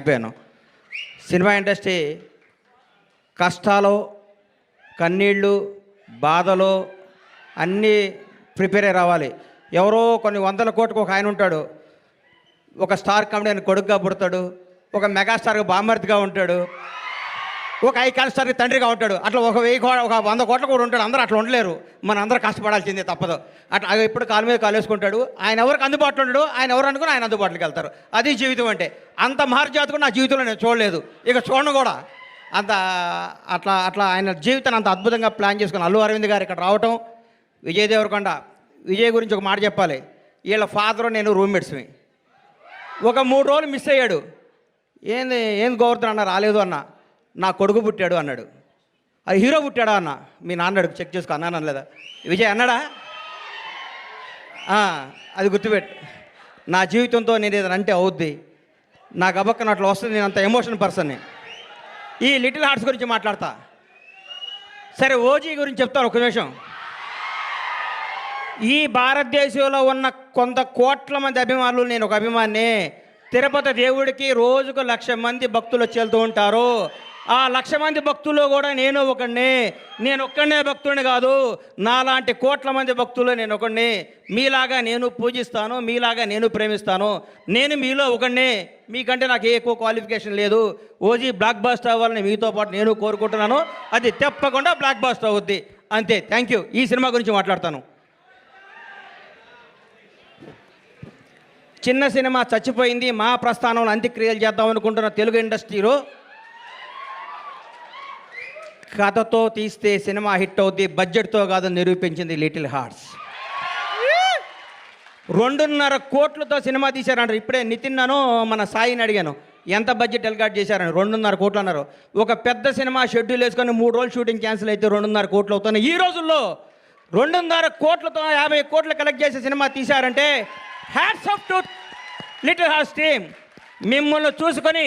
అయిపోయాను cinema industry కష్టాలు కన్నీళ్ళు బాధలు అన్నీ ప్రిపేర్ అయ్యి రావాలి. ఎవరో కొన్ని వందల కోట్లకు ఒక ఆయన ఉంటాడు. ఒక స్టార్ కామెడీ కొడుకుగా పుడతాడు. ఒక మెగాస్టార్గా బామర్తిగా ఉంటాడు. ఒక ఐకాన్ స్టార్కి తండ్రిగా ఉంటాడు. అట్లా ఒక వెయ్యి కోట ఒక వంద కోట్ల కూడా ఉంటాడు. అందరూ అట్లా ఉండలేరు. మన అందరూ కష్టపడాల్సిందే తప్పదు. అట్లా అవి ఎప్పుడు కాలు మీద కాలేసుకుంటాడు ఆయన ఎవరికి అందుబాటులో ఉండడు. ఆయన ఎవరు అనుకుని ఆయన అందుబాటులోకి వెళ్తారు. అది జీవితం అంటే. అంత మహర్జాతకు నా జీవితంలో నేను చూడలేదు. ఇక చూడను కూడా. అంత అట్లా అట్లా ఆయన జీవితాన్ని అంత అద్భుతంగా ప్లాన్ చేసుకుని అల్లు అరవింద్ గారు ఇక్కడ రావటం విజయ్ దేవరకొండ విజయ్ గురించి ఒక మాట చెప్పాలి. వీళ్ళ ఫాదర్ నేను రూమ్మేట్స్మి ఒక మూడు రోజులు మిస్ అయ్యాడు. ఏంది ఏం గోవర్ధన్ అన్న రాలేదు అన్న. నా కొడుకు పుట్టాడు అన్నాడు. అది హీరో పుట్టాడా అన్న? మీ నాన్న అడుగు చెక్ చేసుకో అన్నాను అనలేదా? విజయ్ అన్నాడా? అది గుర్తుపెట్టు నా జీవితంతో నేను ఏదైనా అంటే అవుద్ది. నాకు అబక్కన అట్లా వస్తుంది నేను అంత ఎమోషన్ పర్సన్ని ఈ లిటిల్ హార్ట్స్ గురించి మాట్లాడతా. సరే ఓజీ గురించి చెప్తాను ఒక నిమిషం. ఈ భారతదేశంలో ఉన్న కొంత కోట్ల మంది అభిమానులు నేను ఒక అభిమాని తిరుపతి దేవుడికి రోజుకు లక్ష మంది భక్తులు వచ్చి వెళ్తూ ఉంటారు. ఆ లక్ష మంది భక్తుల్లో కూడా నేను ఒకడిని నేను ఒక్కడనే భక్తుడిని కాదు. నాలాంటి కోట్ల మంది భక్తులు నేను ఒకడిని మీలాగా నేను పూజిస్తాను మీలాగా నేను ప్రేమిస్తాను. నేను మీలో ఒకడిని మీకంటే నాకు ఏ ఎక్కువ క్వాలిఫికేషన్ లేదు. ఓజీ బ్లాక్ బాస్ట్ అవ్వాలని మీతో పాటు నేను కోరుకుంటున్నాను. అది తప్పకుండా బ్లాక్ బాస్ట్ అవుద్ది. అంతే. థ్యాంక్ యూ ఈ సినిమా గురించి మాట్లాడతాను. చిన్న సినిమా చచ్చిపోయింది. మా ప్రస్థానంలో అంత్యక్రియలు చేద్దాం అనుకుంటున్న తెలుగు ఇండస్ట్రీలో కథతో తీస్తే సినిమా హిట్ అవుద్ది బడ్జెట్తో కాదు నిరూపించింది లిటిల్ హార్ట్స్ రెండున్నర కోట్లతో సినిమా తీశారంటారు ఇప్పుడే నితిన్ నను మన సాయిని అడిగాను ఎంత బడ్జెట్ ఎల్గాట్ చేశారని. రెండున్నర కోట్లు అన్నారు. ఒక పెద్ద సినిమా షెడ్యూల్ వేసుకొని మూడు రోజులు షూటింగ్ క్యాన్సిల్ అయితే రెండున్నర కోట్లు అవుతున్నాయి. ఈ రోజుల్లో రెండున్నర కోట్లతో యాభై కోట్లు కలెక్ట్ చేసే cinema తీశారంటే hats off to little hearts team మిమ్మల్ని చూసుకొని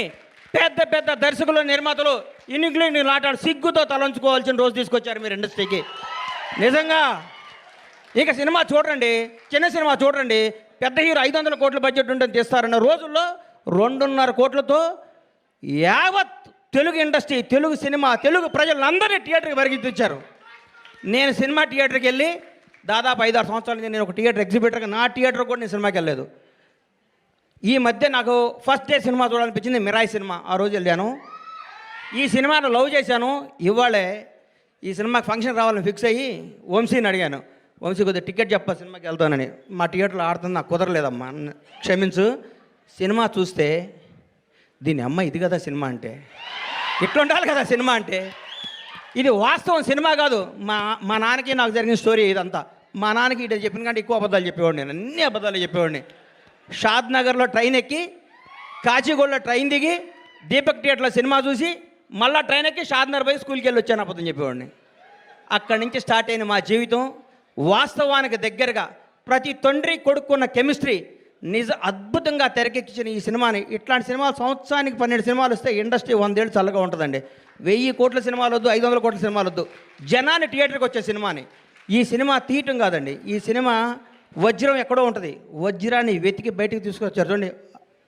పెద్ద పెద్ద దర్శకులు నిర్మాతలు ఇన్నింగ్లీ లాటాడు సిగ్గుతో తలంచుకోవాల్సిన రోజు తీసుకొచ్చారు మీరు ఇండస్ట్రీకి నిజంగా ఇక సినిమా చూడండి చిన్న సినిమా చూడండి పెద్ద హీరో ఐదు వందల కోట్ల బడ్జెట్ ఉంటుంది తీస్తారన్న రోజుల్లో రెండున్నర కోట్లతో యావత్ తెలుగు ఇండస్ట్రీ తెలుగు సినిమా తెలుగు ప్రజలందరినీ థియేటర్కి పరిగెత్తించారు నేను సినిమా థియేటర్కి వెళ్ళి దాదాపు ఐదారు సంవత్సరాల నుంచి నేను ఒక థియేటర్ ఎగ్జిబిటర్గా నా థియేటర్ కూడా నేను సినిమాకి వెళ్ళలేదు. ఈ మధ్య నాకు ఫస్ట్ డే సినిమా చూడాలనిపించింది మిరాయి సినిమా ఆ రోజు వెళ్ళాను. ఈ సినిమాను లవ్ చేశాను. ఇవాళే ఈ సినిమాకి ఫంక్షన్ రావాలని ఫిక్స్ అయ్యి వంశీని అడిగాను. వంశీ కొద్దిగా టికెట్ చెప్ప సినిమాకి వెళ్తానని. మా థియేటర్లో ఆడుతుంది నాకు కుదరలేదమ్మా. క్షమించు. సినిమా చూస్తే దీని అమ్మ ఇది కదా సినిమా అంటే. ఇట్లా ఉండాలి కదా సినిమా అంటే. ఇది వాస్తవం సినిమా కాదు. మా మా నాన్నకి నాకు జరిగిన స్టోరీ ఇదంతా. మా నాన్నకి ఇటు చెప్పిన కంటే ఎక్కువ అబద్ధాలు చెప్పేవాడిని నేను. అన్ని అబద్ధాలు చెప్పేవాడిని. షాద్ నగర్లో ట్రైన్ ఎక్కి కాచిగూడలో ట్రైన్ దిగి దీపక్ థియేటర్లో సినిమా చూసి మళ్ళా ట్రైన్ ఎక్కి షాద్నర్ పోయి స్కూల్కి వెళ్ళి వచ్చాను అబద్ధం చెప్పేవాడిని. అక్కడి నుంచి స్టార్ట్ అయిన మా జీవితం. వాస్తవానికి దగ్గరగా ప్రతి తండ్రి కొడుకున్న కెమిస్ట్రీ నిజ అద్భుతంగా తెరకెక్కించిన ఈ సినిమాని. ఇట్లాంటి సినిమాలు సంవత్సరానికి పన్నెండు సినిమాలు వస్తే ఇండస్ట్రీ వందేళ్ళు చల్లగా ఉంటుందండి. వెయ్యి కోట్ల సినిమాలు వద్దు ఐదు వందల కోట్ల సినిమాలు వద్దు. జనాన్ని థియేటర్కి వచ్చే సినిమాని. ఈ సినిమా తీయటం కాదండి. ఈ సినిమా వజ్రం ఎక్కడో ఉంటుంది. వజ్రాన్ని వెతికి బయటికి తీసుకొచ్చారు చూడండి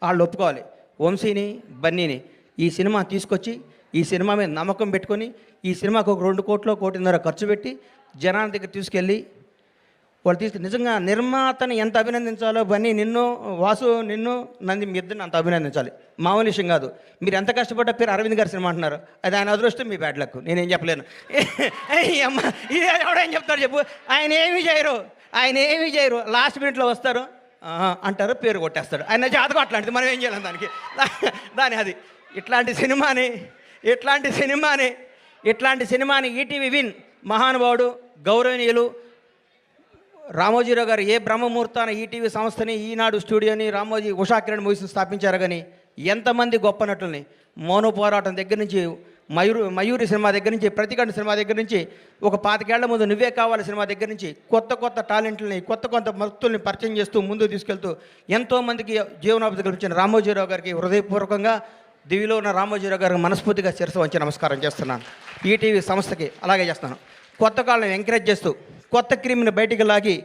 వాళ్ళు ఒప్పుకోవాలి. వంశీని బన్నీని ఈ సినిమా తీసుకొచ్చి ఈ సినిమా మీద నమ్మకం పెట్టుకొని ఈ సినిమాకు ఒక రెండు కోట్లు కోటిన్నర ఖర్చు పెట్టి జనాల దగ్గర తీసుకెళ్ళి వాళ్ళు తీసుకు నిజంగా నిర్మాతని ఎంత అభినందించాలో బన్నీ నిన్ను వాసు నిన్ను నంది మీ ఇద్దరిని అంత అభినందించాలి. మామూలు విషయం కాదు. మీరు ఎంత కష్టపడ్డ పేరు అరవింద్ గారి సినిమా అంటున్నారు. అది ఆయన అదృష్టం మీ బ్యాడ్ లక్ నేనేం చెప్పలేను. అమ్మ ఇది ఎవడేం చెప్తారు చెప్పు. ఆయన ఏమి చేయరు. ఆయన ఏమీ చేయరు. లాస్ట్ మినిట్లో వస్తారు. అంటారు పేరు కొట్టేస్తారు ఆయన జాతకం అట్లాంటిది. మనం ఏం చేయాలి దానికి? దాని అది. ఇట్లాంటి సినిమాని ఇట్లాంటి సినిమాని ఇట్లాంటి సినిమాని ఈటీవీ విన్ మహానుభావుడు గౌరవనీయులు రామోజీరావు గారు ఏ బ్రహ్మముహూర్తాన ఈటీవీ సంస్థని ఈనాడు స్టూడియోని రామోజీ ఉషా కిరణ్ మూవీస్ని స్థాపించారు కానీ ఎంతమంది గొప్ప నటుల్ని మౌన పోరాటం దగ్గర నుంచి మయూరు మయూరి సినిమా దగ్గర నుంచి ప్రతికండ సినిమా దగ్గర నుంచి ఒక పాతికేళ్ళ ముందు నువ్వే కావాలి సినిమా దగ్గర నుంచి కొత్త కొత్త టాలెంట్లని కొత్త కొత్త భక్తుల్ని పరిచయం చేస్తూ ముందుకు తీసుకెళ్తూ ఎంతోమందికి జీవనోపాధి కల్పించిన రామోజీరావు గారికి హృదయపూర్వకంగా దివిలో ఉన్న రామోజీరావు గారికి మనస్ఫూర్తిగా శిరస వంచి నమస్కారం చేస్తున్నాను. ఈటీవీ సంస్థకి అలాగే చేస్తున్నాను కొత్త కాలం ఎంకరేజ్ చేస్తూ కొత్త క్రీమ్ని బయటికి లాగి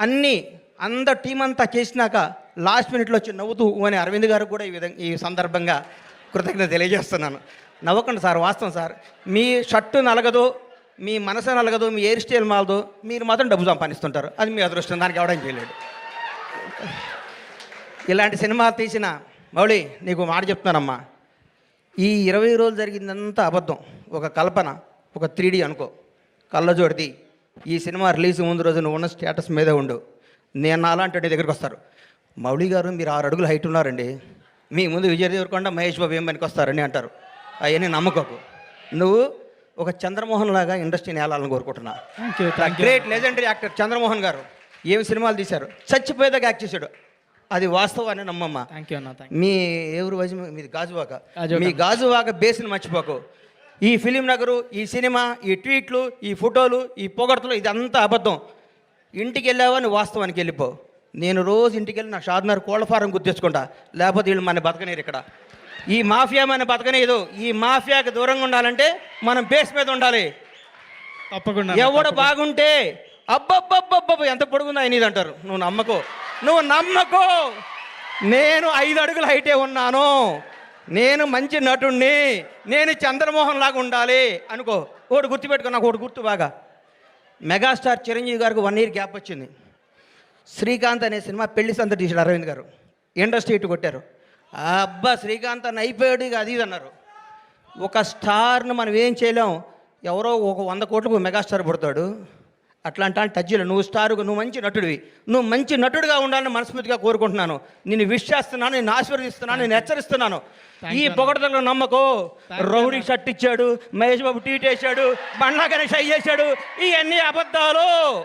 అన్నీ అందరు టీం అంతా చేసినాక లాస్ట్ మినిట్లో వచ్చి నవ్వుతూ అని అరవింద్ గారు కూడా ఈ విధంగా ఈ సందర్భంగా కృతజ్ఞత తెలియజేస్తున్నాను. నవ్వకండి సార్ వాస్తవం సార్. మీ షర్టు నలగదు మీ మనసు నలగదు మీ హెయిర్ స్టైల్ మాలదు మీరు మాత్రం డబ్బు సంపాదిస్తుంటారు. అది మీ అదృష్టం దానికి ఎవడం చేయలేడు. ఇలాంటి సినిమా తీసిన మౌళి నీకు మాట చెప్తున్నానమ్మా. ఈ ఇరవై రోజులు జరిగిందంతా అబద్ధం. ఒక కల్పన ఒక త్రీ అనుకో. కళ్ళజోడిది. ఈ సినిమా రిలీజ్ ముందు రోజు నువ్వు ఉన్న స్టేటస్ మీదే ఉండు. నేను అలాంటి వాడి దగ్గరికి వస్తారు. మౌళి గారు మీరు ఆరు అడుగులు హైట్ ఉన్నారండి. మీ ముందు విజయ్ దేవరకొండ మహేష్ బాబు ఏం పనికి వస్తారని అంటారు. అవన్నీ నమ్మకోకు. నువ్వు ఒక చంద్రమోహన్ లాగా ఇండస్ట్రీని వెళ్ళాలని కోరుకుంటున్నా. గ్రేట్ లెజెండరీ యాక్టర్ చంద్రమోహన్ గారు ఏం సినిమాలు తీశారు? చచ్చిపోయేదాకా యాక్ట్ చేశాడు. అది వాస్తవాన్ని నమ్మమ్మ. థ్యాంక్ యూ అన్న థ్యాంక్ మీ ఎవరు వయసు మీది గాజువాక. మీ గాజువాక బేస్ని మర్చిపోకు. ఈ ఫిలిం నగరు ఈ సినిమా ఈ ట్వీట్లు ఈ ఫోటోలు ఈ పొగడ్తలు ఇదంతా అబద్ధం. ఇంటికి వెళ్ళావా? నువ్వు వాస్తవానికి వెళ్ళిపో. నేను రోజు ఇంటికి వెళ్ళి నా షాద్నర్ కోళ్ళ ఫారం గుర్తించుకుంటా. లేకపోతే వీళ్ళు మన బతకనీరు ఇక్కడ. ఈ మాఫియా మన బతకనీదు. ఈ మాఫియాకి దూరంగా ఉండాలంటే మనం బేస్ మీద ఉండాలి. తప్పకుండా ఎవడు. బాగుంటే అబ్బబ్బబ్బబ్బబ్బ ఎంత పొడుగుందా ఇది అంటారు. నువ్వు నమ్మకో. నువ్వు నమ్మకో. నేను ఐదు అడుగుల హైటే ఉన్నాను. నేను మంచి నటుణ్ణి. నేను చంద్రమోహన్ లాగా ఉండాలి. అనుకో. ఒకటి గుర్తుపెట్టుకో నాకు ఒకటి గుర్తు బాగా. మెగాస్టార్ చిరంజీవి గారికి వన్ ఇయర్ గ్యాప్ వచ్చింది. శ్రీకాంత్ అనే సినిమా పెళ్ళి సంత తీశాడు అరవింద్ గారు. ఇండస్ట్రీ ఇటు కొట్టారు. అబ్బా శ్రీకాంత్ అని అయిపోయాడు ఇక అది ఇది అన్నారు. ఒక స్టార్ను మనం ఏం చేయలేం. ఎవరో ఒక వంద కోట్లకు మెగాస్టార్ పుడతాడు. అట్లాంటి టచ్లో నువ్వు స్టార్ నువ్వు మంచి నటుడివి. నువ్వు మంచి నటుడిగా ఉండాలని మనస్ఫూర్తిగా కోరుకుంటున్నాను. నిన్ను విష్ చేస్తున్నాను నేను ఆశీర్వదిస్తున్నాను నేను హెచ్చరిస్తున్నాను. ఈ. పొగడతలో నమ్మకో. రౌడీ. షర్ట్ ఇచ్చాడు మహేష్ బాబు ట్వీట్ వేసాడు బండ్లా గణేష్ అయ్యి చేశాడు. ఇవన్నీ అబద్ధాలు.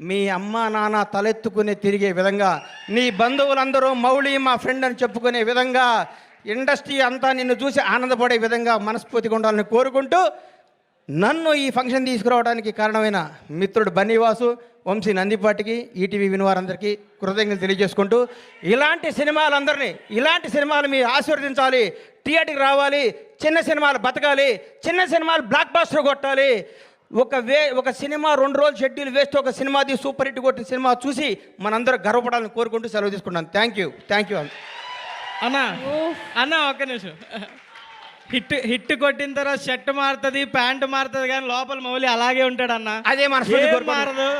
మీ అమ్మ నాన్న తలెత్తుకుని తిరిగే విధంగా నీ బంధువులందరూ మౌళి మా ఫ్రెండ్ అని చెప్పుకునే విధంగా ఇండస్ట్రీ అంతా నిన్ను చూసి ఆనందపడే విధంగా మనస్ఫూర్తిగా ఉండాలని కోరుకుంటూ నన్ను ఈ ఫంక్షన్ తీసుకురావడానికి కారణమైన మిత్రుడు బన్నీవాసు వంశీ నందిపాటికి ఈటీవీ వినివారందరికీ కృతజ్ఞతలు తెలియజేసుకుంటూ ఇలాంటి సినిమాలందరినీ ఇలాంటి సినిమాలు మీరు ఆశీర్వదించాలి థియేటర్కి రావాలి చిన్న సినిమాలు బతకాలి చిన్న సినిమాలు బ్లాక్ బాస్టర్ కొట్టాలి ఒక వే ఒక సినిమా రెండు రోజులు షెడ్యూల్ వేస్ట్ ఒక సినిమాది సూపర్ హిట్ కొట్టిన సినిమా చూసి మనందరూ గర్వపడాలని కోరుకుంటూ సెలవు తీసుకుంటాను థ్యాంక్ యూ థ్యాంక్ యూ అన్న అన్న ఒక్క నిమిషం. హిట్ హిట్ కొట్టిన తర్వాత షర్ట్ మారుతుంది ప్యాంట్ మారుతుంది కానీ లోపల మౌలి అలాగే ఉంటాడు అన్న. అదే మన.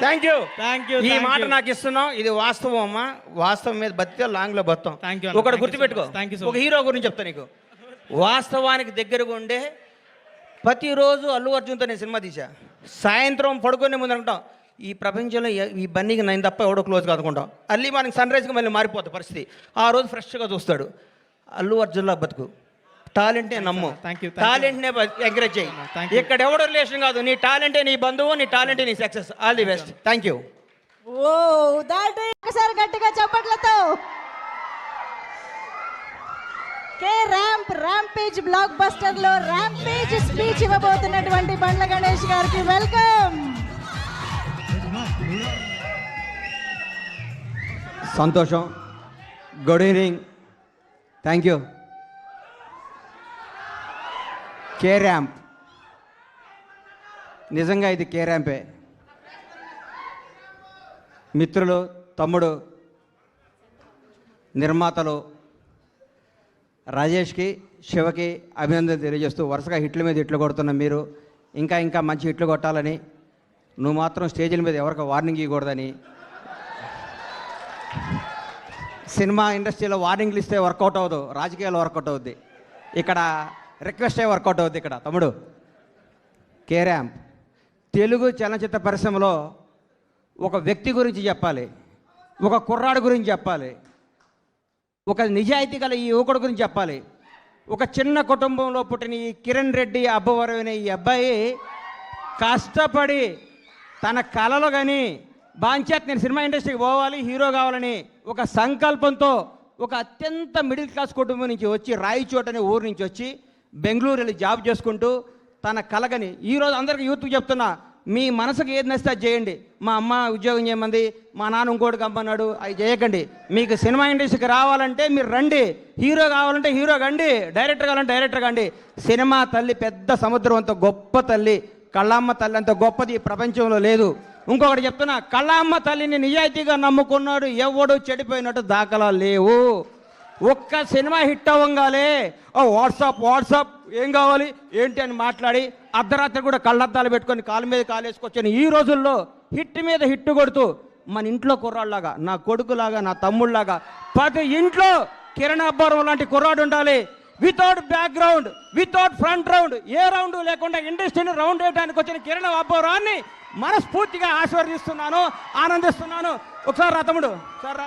థ్యాంక్ యూ Thank you, ఈ thank మాట you. నాకు ఇస్తున్నావు ఇది వాస్తవం అమ్మా. వాస్తవం మీద బతికే లాంగ్లో బతాం you అన్న, ఒకటి thank you గుర్తుపెట్టుకో. you so ఒక హీరో గురించి చెప్తా నీకు. వాస్తవానికి దగ్గరగా ఉండే ప్రతిరోజు అల్లు అర్జున్తో నేను సినిమా తీసా సాయంత్రం పడుకునే ముందు అనుకుంటాం ఈ ప్రపంచంలో ఈ బన్నీకి నేను తప్ప ఎవడో క్లోజ్ కాదుకుంటాం అల్లి మనకి సన్ రైజ్కి మళ్ళీ మారిపోతుంది పరిస్థితి. ఆ రోజు ఫ్రెష్గా చూస్తాడు. అల్లు అర్జున్లా బతుకు. టాలెంటే నమ్ము. టాలెంట్నే ఎంకరేజ్ చేయి. ఇక్కడ ఎవడో రిలేషన్ కాదు నీ టాలెంటే నీ బంధువు నీ టాలెంటే నీ success. All the best. Thank you ఓ దాట్ ఒకసారి గట్టిగా చప్పట్లతో. కే ర్యాంప్ ర్యాంపేజ్ బ్లాక్ బస్టర్లో ర్యాంపేజ్ స్పీచ్ ఇవ్వబోతున్నటువంటి బండ్ల గణేష్ గారికి వెల్కమ్. సంతోషం. Good evening thank you K ramp నిజంగా ఇది కే ర్యాంపే మిత్రులు తమ్ముడు నిర్మాతలు రాజేష్కి శివకి అభినందన తెలియజేస్తూ వరుసగా హిట్ల మీద హిట్లు కొడుతున్న మీరు ఇంకా ఇంకా మంచి హిట్లు కొట్టాలని నువ్వు మాత్రం స్టేజీల మీద ఎవరికి వార్నింగ్ ఇవ్వకూడదని సినిమా ఇండస్ట్రీలో వార్నింగ్లు ఇస్తే వర్కౌట్ అవ్వదు రాజకీయాలు వర్కౌట్ అవుద్ది. ఇక్కడ రిక్వెస్టే వర్కౌట్ అవుద్ది ఇక్కడ తమ్ముడు. కే ర్యాంప్ తెలుగు చలనచిత్ర పరిశ్రమలో ఒక వ్యక్తి గురించి చెప్పాలి ఒక కుర్రాడు గురించి చెప్పాలి. ఒక నిజాయితీ గల ఈ యువకుడు గురించి చెప్పాలి. ఒక చిన్న కుటుంబంలో పుట్టిన ఈ కిరణ్ రెడ్డి అబ్బవరమైన ఈ అబ్బాయి కష్టపడి తన కళలో కానీ బాంచేత్ నేను సినిమా ఇండస్ట్రీకి పోవాలి హీరో కావాలని ఒక సంకల్పంతో ఒక అత్యంత మిడిల్ క్లాస్ కుటుంబం నుంచి వచ్చి రాయిచోట అనే ఊరు నుంచి వచ్చి బెంగళూరు వెళ్ళి జాబ్ చేసుకుంటూ తన కలగని ఈరోజు అందరికీ యూత్కి చెప్తున్నా మీ మనసుకు ఏది నచ్చితే అది చేయండి. మా అమ్మ ఉద్యోగం చేయమంది మా నాన్న ఇంకోటి కమ్మన్నాడు అవి చేయకండి. మీకు సినిమా ఇండస్ట్రీకి రావాలంటే మీరు రండి. హీరో కావాలంటే హీరో కండి డైరెక్టర్ కావాలంటే డైరెక్టర్ కండి. సినిమా తల్లి పెద్ద సముద్రం అంత గొప్ప తల్లి కళ్ళమ్మ తల్లి అంత గొప్పది ఈ ప్రపంచంలో లేదు. ఇంకొకటి చెప్తున్నా కళ్ళమ్మ తల్లిని నిజాయితీగా నమ్ముకున్నాడు ఎవడు చెడిపోయినట్టు దాఖలా లేవు. ఒక్క సినిమా హిట్ అవ్వగానే ఓ వాట్సాప్ వాట్సాప్ ఏం కావాలి ఏంటి అని మాట్లాడి అర్ధరాత్రి కూడా కళ్ళద్దాలు పెట్టుకొని కాలు మీద కాలేసుకొచ్చాను ఈ రోజుల్లో హిట్ మీద హిట్ కొడుతూ మన ఇంట్లో కుర్రాళ్ళలాగా నా కొడుకులాగా నా తమ్ముళ్ళలాగా ప్రతి ఇంట్లో కిరణ్ అబ్బారం లాంటి కుర్రాడు ఉండాలి. Without background without front round ఏ రౌండ్ లేకుండా ఇండస్ట్రీని రౌండ్ వేయడానికి వచ్చిన కిరణ్ అబ్బారాన్ని మనస్ఫూర్తిగా ఆశీర్వదిస్తున్నాను ఆనందిస్తున్నాను. ఒకసారి రా తమ్ముడు సార్ రా.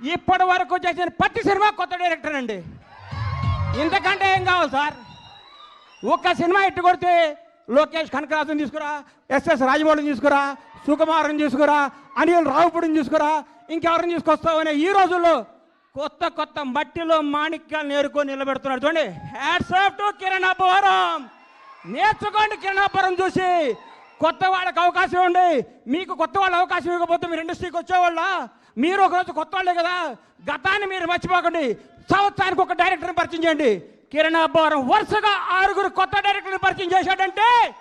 ఇప్పటి వరకు చేసిన ప్రతి సినిమా కొత్త డైరెక్టర్ అండి. ఇంతకంటే ఏం కావాలి సార్? ఒక్క సినిమా ఇట్టు కొడితే లోకేష్ కనకరాజుని తీసుకురా ఎస్ఎస్ రాజమౌళిని తీసుకురా సుకుమారుని తీసుకురా అనిల్ రావుపుడిని తీసుకురా ఇంకెవరిని తీసుకొస్తావు అనే ఈ రోజుల్లో కొత్త కొత్త మట్టిలో మాణిక్యాలు నేర్కొని నిలబెడుతున్నాడు చూడండి. Hats off to Kiran Abbavaram నేర్చుకోండి కిరణ్ అబ్బవరం చూసి. కొత్త వాళ్ళకి అవకాశం ఉండి మీకు కొత్త వాళ్ళ అవకాశం ఇవ్వకపోతే మీరు ఇండస్ట్రీకి వచ్చేవాళ్ళ? మీరు ఒకరోజు కొత్త వాళ్ళే కదా. గతాన్ని మీరు మర్చిపోకండి. సంవత్సరానికి ఒక డైరెక్టర్ని పరిచయం చేయండి. కిరణ్ అబ్బవరం వరుసగా ఆరుగురు కొత్త డైరెక్టర్ని పరిచయం చేశాడంటే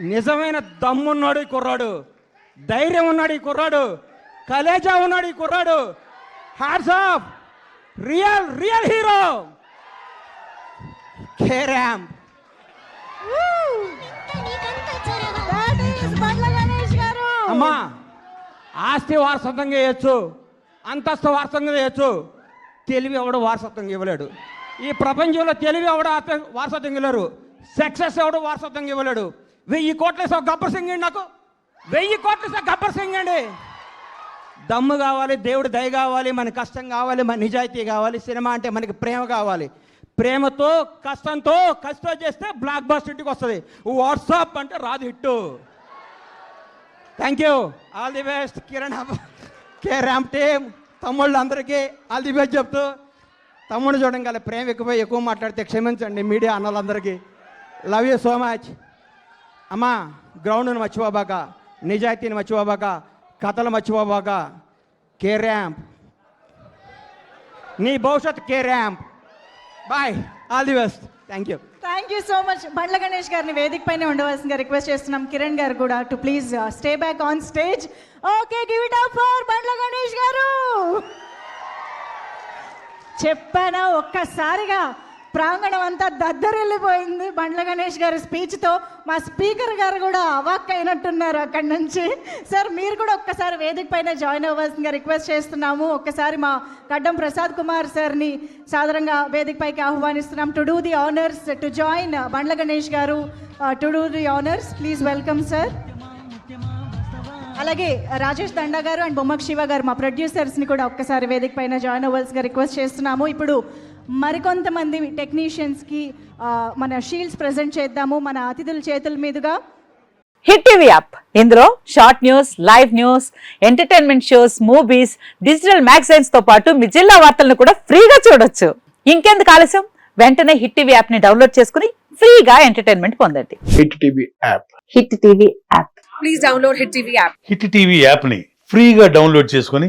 నిజమైన దమ్మున్నాడు ఈ కుర్రాడు. ధైర్యం ఉన్నాడు ఈ కుర్రాడు. కలేజా ఉన్నాడు ఈ కుర్రాడు. Hats off real real hero K ramp అమ్మా. ఆస్తి వారసత్వంగా చేయొచ్చు అంతస్తు వారసత్వంగా చేయొచ్చు తెలివి ఎవడు వారసత్వంగా ఇవ్వలేడు. ఈ ప్రపంచంలో తెలివి ఎవడు వారసత్వంగా ఇవ్వలేరు సక్సెస్ ఎవడు వారసత్వంగా ఇవ్వలేడు. వెయ్యి కోట్ల ఇస్తావు గబ్బర్ సింగ్ అండి నాకు. వెయ్యి కోట్ల ఇస్తావు గబ్బర్ సింగ్ అండి దమ్ము కావాలి దేవుడు దయ కావాలి మన కష్టం కావాలి మన నిజాయితీ కావాలి సినిమా అంటే మనకి ప్రేమ కావాలి. ప్రేమతో కష్టంతో కష్టం చేస్తే బ్లాక్ బాస్టర్ ఇంటికి వస్తుంది. వాట్సాప్ అంటే రాదు hit. Thank you all the best Kiran K ramp team తమ్ముళ్ళు అందరికీ ఆల్ ది బెస్ట్ చెప్తూ తమ్ముడు చూడడం గల ప్రేమ ఎక్కువ ఎక్కువ మాట్లాడితే క్షమించండి మీడియా అన్నలందరికీ. లవ్ యూ సో మచ్ అమ్మా గ్రౌండ్ను మర్చిపోబాక నిజాయితీని మర్చిపోబాక కథలు మర్చిపోబాక కే ర్యాంప్ నీ భవిష్యత్ K ramp boy all the best thank you thank you so much Bandla Ganesh గారిని వేదిక పైన ఉండవలసిందిగా రిక్వెస్ట్ చేస్తున్నాం. కిరణ్ గారు కూడా to please stay back on stage okay give it up for Bandla Ganesh గారు. చెప్పానా ఒక్కసారిగా. ప్రాంగణం అంతా దద్దరిల్లిపోయింది. బండ్ల గణేష్ గారి స్పీచ్తో మా స్పీకర్ గారు కూడా అవాక్ అయినట్టున్నారు అక్కడి నుంచి. సార్ మీరు కూడా ఒక్కసారి వేదిక పైన జాయిన్ అవ్వాల్సిందిగా రిక్వెస్ట్ చేస్తున్నాము. ఒక్కసారి మా గడ్డం ప్రసాద్ కుమార్ సార్ని సాధారణంగా వేదిక పైకి ఆహ్వానిస్తున్నాం. To do the honours to join Bandla Ganesh గారు. To do the honours please welcome sir. అలాగే రాజేష్ దండా గారు అండ్ బొమ్మక్ శివ గారు మా ప్రొడ్యూసర్స్ని కూడా ఒక్కసారి వేదిక పైన జాయిన్ అవ్వాల్సిగా రిక్వెస్ట్ చేస్తున్నాము. ఇప్పుడు మరికొంతమంది టెక్నీషియన్స్కి మన షీల్డ్స్ ప్రజెంట్ చేద్దాము మన అతిథుల చేతుల మీదుగా. Hit TV app. ఇందులో short news live news entertainment shows movies digital మ్యాగజైన్స్తో పాటు మీ జిల్లా వార్తలను కూడా ఫ్రీగా చూడొచ్చు. ఇంకెందుకు ఆలస్యం? వెంటనే హిట్ టీవీ యాప్ని డౌన్లోడ్ చేసుకుని ఫ్రీగా ఎంటర్టైన్మెంట్ పొందండి. Hit TV app. Hit TV app. Hit TV యాప్ని ఫ్రీగా డౌన్లోడ్ చేసుకొని